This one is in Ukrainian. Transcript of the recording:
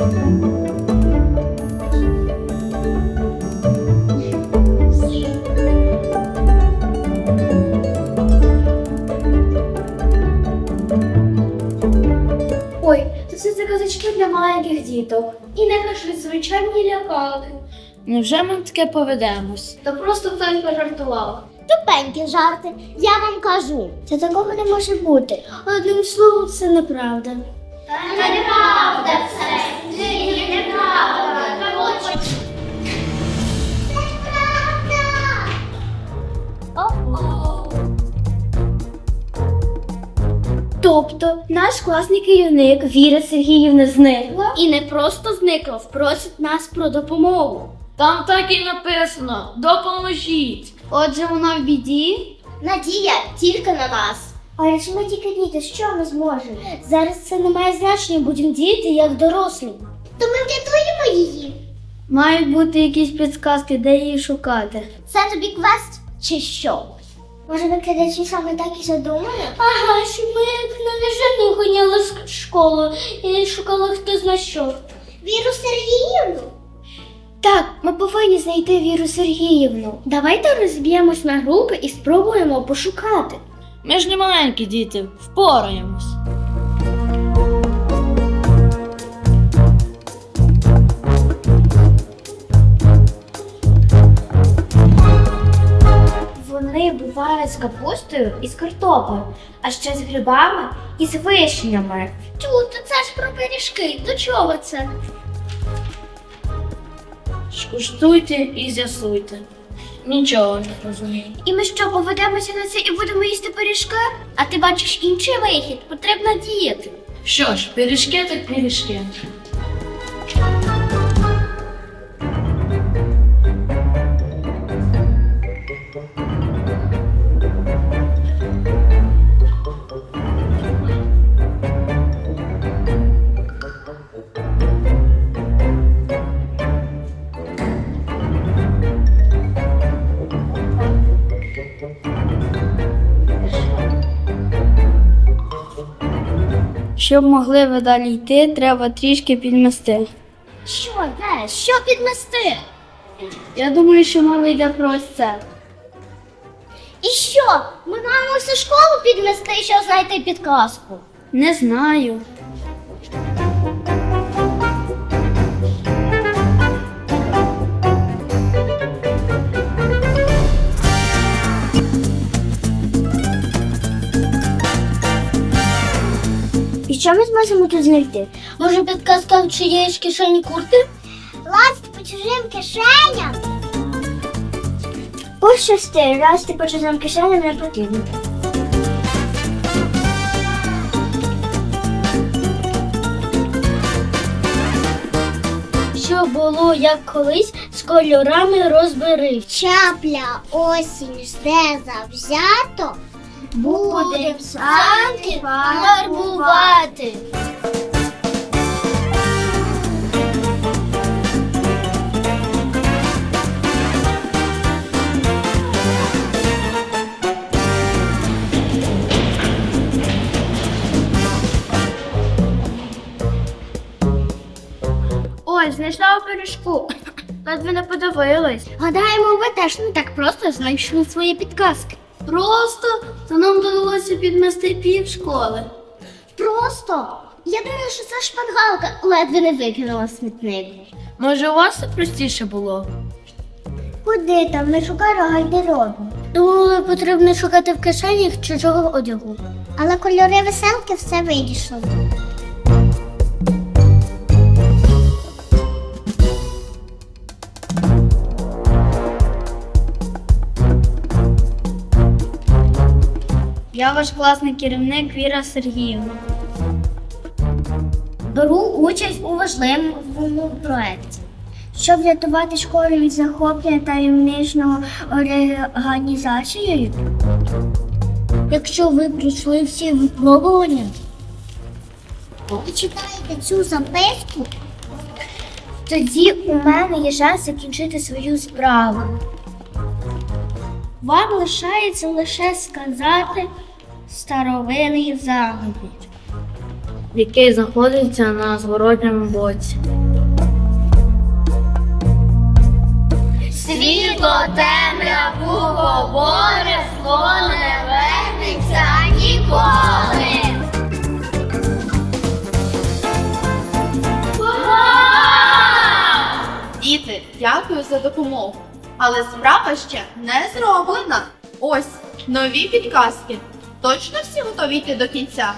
Ой, то це за казочки для маленьких діток. І не кажи звичайні лякали. Невже ми таке поведемось? Та просто хтось пожартував. Тупенькі жарти, я вам кажу. Це такого не може бути. Одним словом, це неправда. Та неправда це. Тобто наш класний керівник Віра Сергіївна зникла і не просто зникла, просить нас про допомогу. Там так і написано: допоможіть. Отже, вона в біді. Надія тільки на нас. А якщо ми тільки діти, що ми зможемо? Зараз це не має значення, будемо діяти як дорослі. То ми врятуємо її. Мають бути якісь підказки, де її шукати. Це тобі квест чи що? Може, викладачі саме так і задумали? Ага, що ми як навіжені гоняли з школу і шукали хто зна що. Віру Сергіївну? Так, ми повинні знайти Віру Сергіївну. Давайте розб'ємось на групи і спробуємо пошукати. Ми ж не маленькі діти, впораємось. З капустою і з картоплею, а ще з грибами і з вишнями. Тут це ж про пиріжки. До чого це? Скуштуйте і з'ясуйте. Нічого не розумію. І ми що, поведемося на це і будемо їсти пиріжки? А ти бачиш інший вихід, потрібно діяти. Що ж, пиріжки так пиріжки. Щоб могли ви далі йти, треба трішки підмести. Що, де? Що підмести? Я думаю, що мова йде про ось це. І що? Ми маємо всю школу підмести, щоб знайти підказку. Не знаю. Що ми зможемо тут знайти? Може, підказка в чиєїсь кишені курти? Лазити по чужим кишеням. Пощасти, раз ти по чужим кишеням не потрібно. Що було як колись з кольорами розбери. Чапля осінь жде завзято. Будем санки фарбувати. Ой, знайшла у пиріжку. Ледве не подивилась. Гадаємо, ви теж не так просто знайшли свої підказки. Просто то нам довелося підмести пів школи. Просто. Я думаю, що це шпангалка ледве не викинула в смітник. Може, у вас це простіше було? Куди там? Ми шукаємо гардеробу. Думали, потрібно шукати в кишенях чужого одягу. Але кольори веселки все вирішили. Я ваш класний керівник Віра Сергіївна. Беру участь у важливому проєкті. Щоб врятувати школу від захоплення таємничного організацією. Якщо ви пройшли всі випробування, і читаєте цю записку, тоді у мене є шанс закінчити свою справу. Вам лишається лише сказати старовинний заговір, який знаходиться на зворотньому боці. Світло темряву говори, зло не вернеться ніколи. Діти, дякую за допомогу. Але справа ще не зроблена. Ось нові підказки. Точно всі готові йти до кінця?